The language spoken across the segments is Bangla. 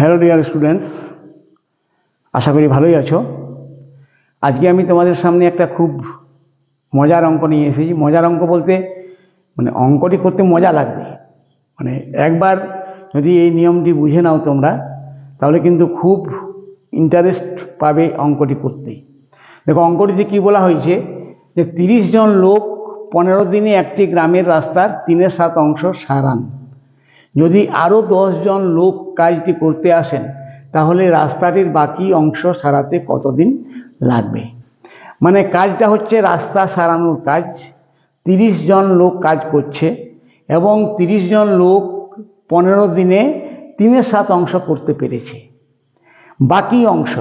হ্যালো ডিয়ার স্টুডেন্টস, আশা করি ভালোই আছো। আজকে আমি তোমাদের সামনে একটা খুব মজার অঙ্ক নিয়ে এসেছি। মজার অঙ্ক বলতে মানে অঙ্কটি করতে মজা লাগবে। মানে একবার যদি এই নিয়মটি বুঝে নাও তোমরা, তাহলে কিন্তু খুব ইন্টারেস্ট পাবে অঙ্কটি করতে। দেখো অঙ্কটিতে কী বলা হয়েছে, যে তিরিশ জন লোক পনেরো দিনে একটি গ্রামের রাস্তার তিনের সাত অংশ সারান। যদি আরও জন লোক কাজটি করতে আসেন, তাহলে রাস্তাটির বাকি অংশ সারাতে কতদিন লাগবে? মানে কাজটা হচ্ছে রাস্তা সারানোর কাজ, তিরিশ জন লোক কাজ করছে এবং তিরিশ জন লোক পনেরো দিনে তিনের সাত অংশ করতে পেরেছে। বাকি অংশ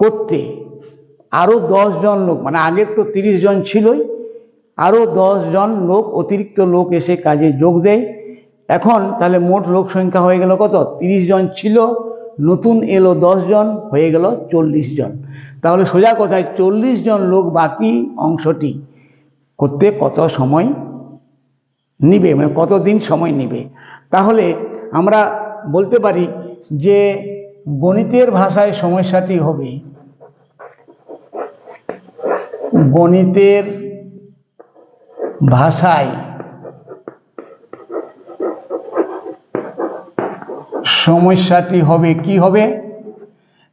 করতে আরও জন লোক মানে আগের তো তিরিশ জন ছিলই আরও জন লোক, অতিরিক্ত লোক এসে কাজে যোগ দেয়। এখন তাহলে মোট লোক সংখ্যা হয়ে গেল কত? তিরিশ জন ছিল, নতুন এলো জন, হয়ে গেল চল্লিশ জন। তাহলে সোজা কথায় চল্লিশ জন লোক বাকি অংশটি করতে কত সময় নিবে? মানে কতদিন সময় নিবে? তাহলে আমরা বলতে পারি যে গণিতের ভাষায় সমস্যাটি হবে। গণিতের ভাষায় সমস্যাটি হবে কি হবে?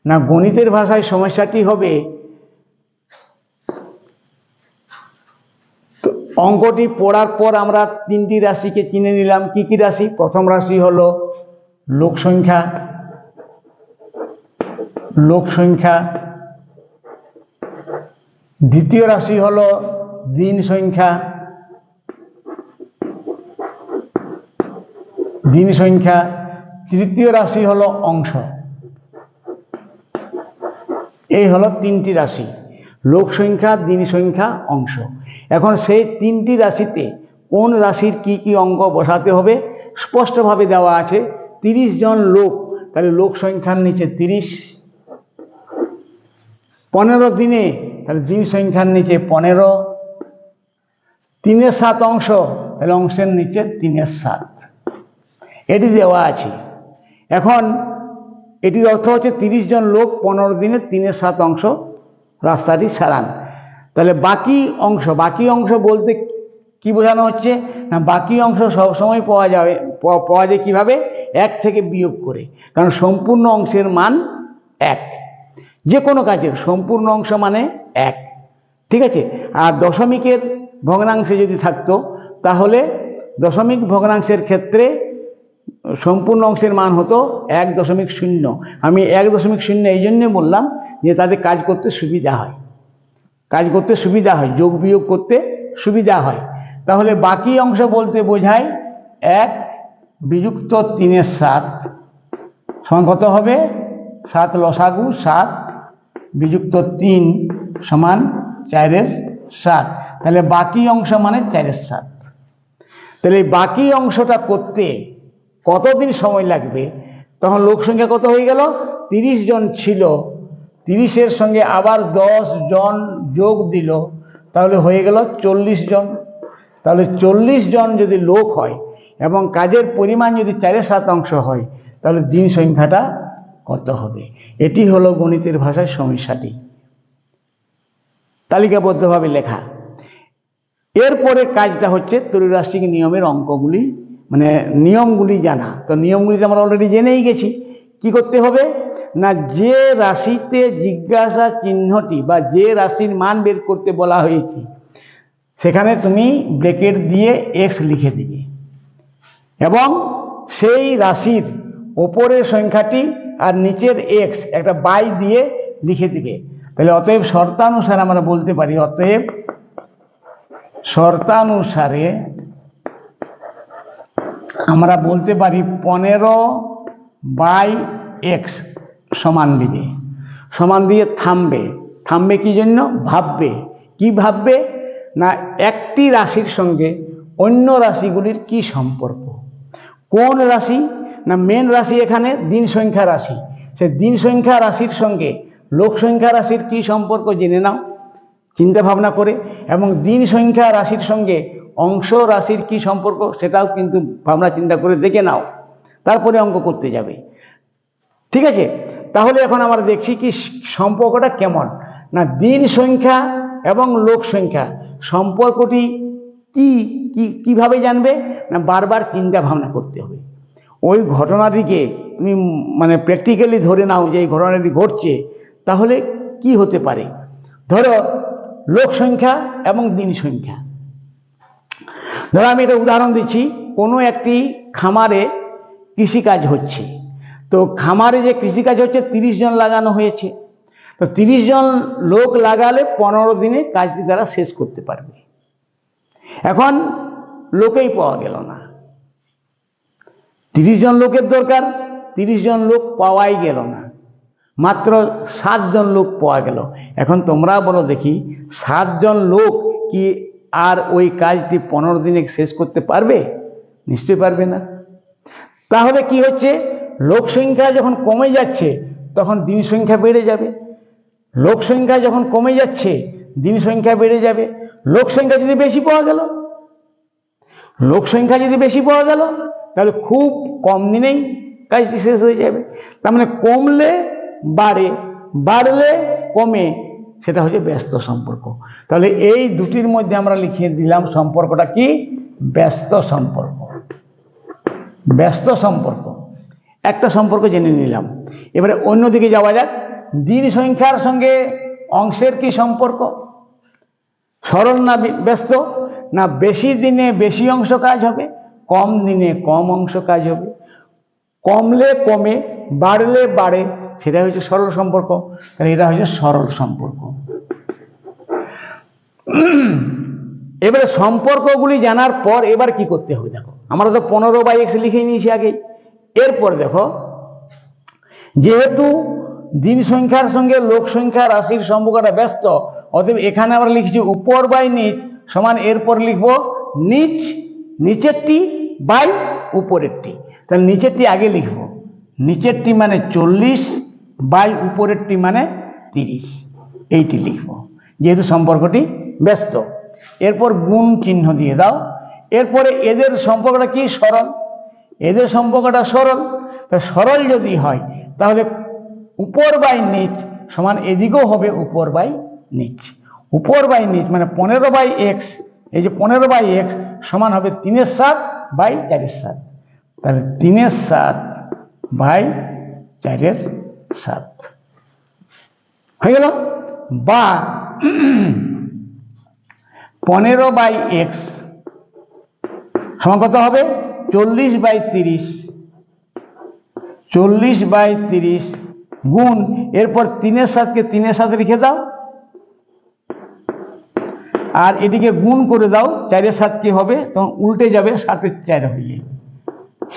না গণিতের ভাষায় সমস্যাটি হবে? অঙ্কটি পড়ার পর আমরা তিনটি রাশিকে চিনে নিলাম। কি কি রাশি? প্রথম রাশি হলো লোক সংখ্যা লোক সংখ্যা দ্বিতীয় রাশি হলো দিন সংখ্যা। দিন সংখ্যা। তৃতীয় রাশি হলো অংশ। এই হলো তিনটি রাশি। লোক সংখ্যা, দিন সংখ্যা, অংশ। এখন সেই তিনটি রাশিতে কোন রাশির কি কি অঙ্ক বসাতে হবে? স্পষ্টভাবে দেওয়া আছে, তিরিশ জন লোক, তাহলে লোক সংখ্যার নিচে তিরিশ। পনেরো দিনে, তাহলে দিন সংখ্যার নিচে পনেরো। তিনের সাত অংশ, তাহলে অংশের নিচে তিনের সাত। এটি দেওয়া আছে। এখন এটির অর্থ হচ্ছে তিরিশ জন লোক পনেরো দিনে তিনের সাত অংশ রাস্তাটি সারান। তাহলে বাকি অংশ বাকি অংশ বলতে কি বোঝানো হচ্ছে? না, বাকি অংশ সবসময় পাওয়া যাবে, পাওয়া- যায় কীভাবে? এক থেকে বিয়োগ করে। কারণ সম্পূর্ণ অংশের মান এক। যে কোনো কাজের সম্পূর্ণ অংশ মানে এক। ঠিক আছে? আর দশমিকের ভগ্নাংশে যদি থাকতো, তাহলে দশমিক ভগ্নাংশের ক্ষেত্রে সম্পূর্ণ অংশের মান হতো এক দশমিক শূন্য। আমি এক দশমিক শূন্য এই জন্যে বললাম যে তাদের কাজ করতে সুবিধা হয়। কাজ করতে সুবিধা হয়, যোগ বিয়োগ করতে সুবিধা হয়। তাহলে বাকি অংশ বলতে বোঝায় এক বিযুক্ত তিনের সাত। সমান কত হবে? সাত লসাগু সাত বিযুক্ত তিন সমান চারের সাত। তাহলে বাকি অংশ মানে চারের সাত। তাহলে বাকি অংশটা করতে কতদিন সময় লাগবে? তখন লোক সংখ্যা কত হয়ে গেল? তিরিশ জন ছিল। তিরিশের সঙ্গে আবার দশ জন যোগ দিল। তাহলে হয়ে গেল চল্লিশ জন। তাহলে চল্লিশ জন যদি লোক হয় এবং কাজের পরিমাণ যদি চারে সাত অংশ হয়, তাহলে দিন সংখ্যাটা কত হবে? এটি হলো গণিতের ভাষায় সমস্যাটি তালিকাবদ্ধভাবে লেখা। এরপরে কাজটা হচ্ছে ত্রিরাশিক নিয়মের অঙ্কগুলি মানে নিয়মগুলি জানা। তো নিয়মগুলি তো আমরা অলরেডি জেনেই গেছি। কি করতে হবে? না, যে রাশিতে জিজ্ঞাসা চিহ্নটি বা যে রাশির মান বের করতে বলা হয়েছে, সেখানে তুমি ব্রেকেট দিয়ে এক্স লিখে দিবে। এবং সেই রাশির ওপরের সংখ্যাটি আর নিচের এক্স একটা বাই দিয়ে লিখে দিবে। তাহলে অতএব শর্তানুসারে আমরা বলতে পারি, অতএব শর্তানুসারে আমরা বলতে পারি পনেরো বাই এক্স সমান দিবে সমান দিয়ে থামবে। থামবে কি জন্য? ভাববে। কি ভাববে? না, একটি রাশির সঙ্গে অন্য রাশিগুলির কি সম্পর্ক? কোন রাশি? না মেন রাশি এখানে দিন সংখ্যা রাশি। সে দিন সংখ্যা রাশির সঙ্গে লোক সংখ্যা রাশির কি সম্পর্ক জেনে নাও। চিন্তা ভাবনা করে। এবং দিন সংখ্যা রাশির সঙ্গে অংশ রাশির কি সম্পর্ক সেটাও কিন্তু ভাবনা চিন্তা করে দেখে নাও। তারপরে অঙ্ক করতে যাবে। ঠিক আছে? তাহলে এখন আমরা দেখছি কি সম্পর্কটা কেমন? না, দিন সংখ্যা এবং লোক সংখ্যা। সম্পর্কটি কি কি, কীভাবে জানবে? না, বারবার চিন্তা ভাবনা করতে হবে। ওই ঘটনাটিকে তুমি মানে প্র্যাকটিক্যালি ধরে নাও যে এই ঘটনাটি ঘটছে, তাহলে কি হতে পারে? ধরো, লোক সংখ্যা এবং দিন সংখ্যা। ধরো আমি একটা উদাহরণ দিচ্ছি। কোনো একটি খামারে কৃষিকাজ হচ্ছে। তো খামারে যে কৃষিকাজ হচ্ছে, তিরিশ জন লাগানো হয়েছে। তো তিরিশ জন লোক লাগালে পনেরো দিনে কাজটি তারা শেষ করতে পারবে। এখন লোকেই পাওয়া গেল না। তিরিশ জন লোকের দরকার, তিরিশ জন লোক পাওয়াই গেল না। মাত্র সাতজন লোক পাওয়া গেল। এখন তোমরা বলো দেখি সাতজন লোক কি আর ওই কাজটি পনেরো দিনে শেষ করতে পারবে? নিশ্চয়ই পারবে না। তাহলে কি হচ্ছে? লোক সংখ্যা যখন কমে যাচ্ছে, তখন দিন সংখ্যা বেড়ে যাবে। লোক সংখ্যা যখন কমে যাচ্ছে, দিন সংখ্যা বেড়ে যাবে। লোক সংখ্যা যদি বেশি পাওয়া গেল? লোক সংখ্যা যদি বেশি পাওয়া গেল, তাহলে খুব কম দিনেই কাজটি শেষ হয়ে যাবে। তার মানে কমলে বাড়ে, বাড়লে কমে সেটা হচ্ছে ব্যস্ত সম্পর্ক। তাহলে এই দুটির মধ্যে আমরা লিখিয়ে দিলাম সম্পর্কটা কি? ব্যস্ত সম্পর্ক। ব্যস্ত সম্পর্ক। একটা সম্পর্ক জেনে নিলাম। এবারে অন্যদিকে যাওয়া যাক। দিন সংখ্যার সঙ্গে অংশের কি সম্পর্ক? সরল না ব্যস্ত? না বেশি দিনে বেশি অংশ কাজ হবে? কম দিনে কম অংশ কাজ হবে। কমলে কমে, বাড়লে বাড়ে সেটা হচ্ছে সরল সম্পর্ক। তাহলে এটা হচ্ছে সরল সম্পর্ক। এবারে সম্পর্কগুলি জানার পর এবার কি করতে হবে দেখো। আমরা তো পনেরো বাই এক্স লিখে নিয়েছি আগে এরপর দেখো, যেহেতু দিন সংখ্যার সঙ্গে লোক সংখ্যা রাশির সম্পর্কটা ব্যস্ত, অতএব এখানে আমরা লিখছি উপর বাই নিচ সমান এরপর লিখব নিচ, নিচেরটি বাই উপরেরটি। তাহলে নিচেরটি আগে লিখব। নিচেরটি মানে চল্লিশ বাই উপরেরটি মানে তিরিশ। এইটি লিখব। যেহেতু সম্পর্কটি ব্যস্ত। এরপর গুণ চিহ্ন দিয়ে দাও। এরপরে এদের সম্পর্কটা কি? সরল। এদের সম্পর্কটা সরল। তা সরল যদি হয়, তাহলে উপর বাই নিচ সমান এদিকেও হবে উপর বাই নিচ। উপর বাই নিচ মানে পনেরো বাই এক্স এই যে পনেরো বাই এক্স সমান হবে তিনের সাত বাই চারের সাত। তাহলে তিনের সাত বাই চারের সাত। হয়ে গেল? বা পনেরো বাই এক্স সমান কত হবে? চল্লিশ বাই তিরিশ। চল্লিশ বাই তিরিশ গুণ, এরপর তিনের সাতকে তিনের সাথে রেখে দাও। আর এটিকে গুণ করে দাও, চারের সাত কি হবে? তখন উল্টে যাবে, সাতের চার হয়ে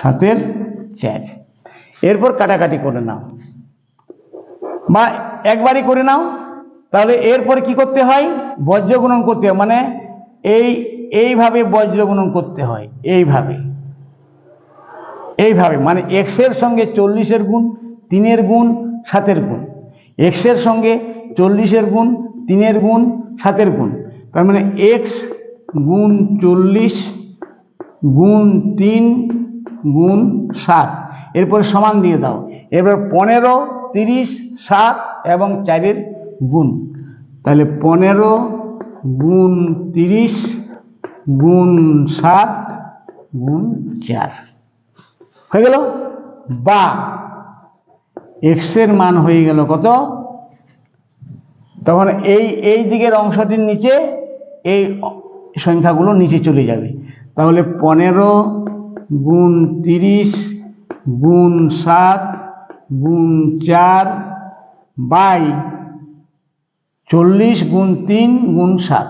সাতের চার। এরপর কাটাকাটি করে নাও। বা একবারই করে নাও, তাহলে এরপরে কি করতে হয়? বজ্র গুণন করতে হয় মানে এই, এইভাবে বজ্র গুণন করতে হয়, এইভাবে। এইভাবে মানে এক্সের সঙ্গে চল্লিশের গুণ, তিনের গুণ, সাতের গুণ। এক্সের সঙ্গে চল্লিশের গুণ, তিনের গুণ, সাতের গুণ। তার মানে এক্স গুণ চল্লিশ গুণ তিন গুণ সাত। এরপরে সমান দিয়ে দাও। এরপর পনেরো তিরিশ, সাত এবং চারের গুণ। তাহলে পনেরো গুণ তিরিশ গুণ সাত গুণ চার। হয়ে গেল বা এক্সের মান হয়ে গেল কত? তখন এই এই দিকের অংশটির নিচে এই সংখ্যাগুলো নিচে চলে যাবে। তাহলে পনেরো গুণ তিরিশ গুণ সাত গুণ চার বাই চল্লিশ গুণ তিন গুণ সাত।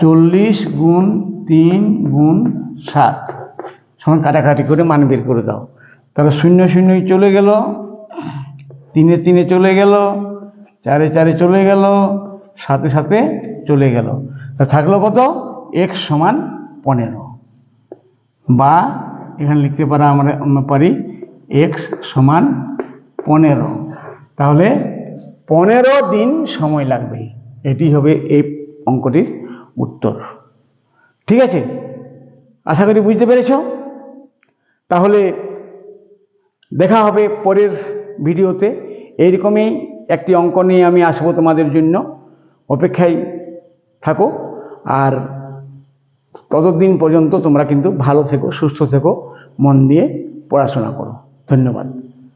চল্লিশ গুণ তিন গুণ সাত। সমান কাটাকাটি করে মান বের করে দাও। তাহলে শূন্য শূন্যই চলে গেল। তিনে তিনে চলে গেল। চারে চারে চলে গেল। সাথে সাথে চলে গেল। থাকল কত? এক সমান পনেরো। বা এখানে লিখতে পারা আমরা পারি এক্স সমান পনেরো। তাহলে পনেরো দিন সময় লাগবে। এটি হবে এই অঙ্কটির উত্তর। ঠিক আছে? আশা করি বুঝতে পেরেছ? তাহলে দেখা হবে পরের ভিডিওতে। এইরকমই একটি অঙ্ক নিয়ে আমি আসব তোমাদের জন্য। অপেক্ষায় থাকো। আর ততদিন পর্যন্ত তোমরা কিন্তু ভালো থেকো, সুস্থ থেকো, মন দিয়ে পড়াশোনা করো। ধন্যবাদ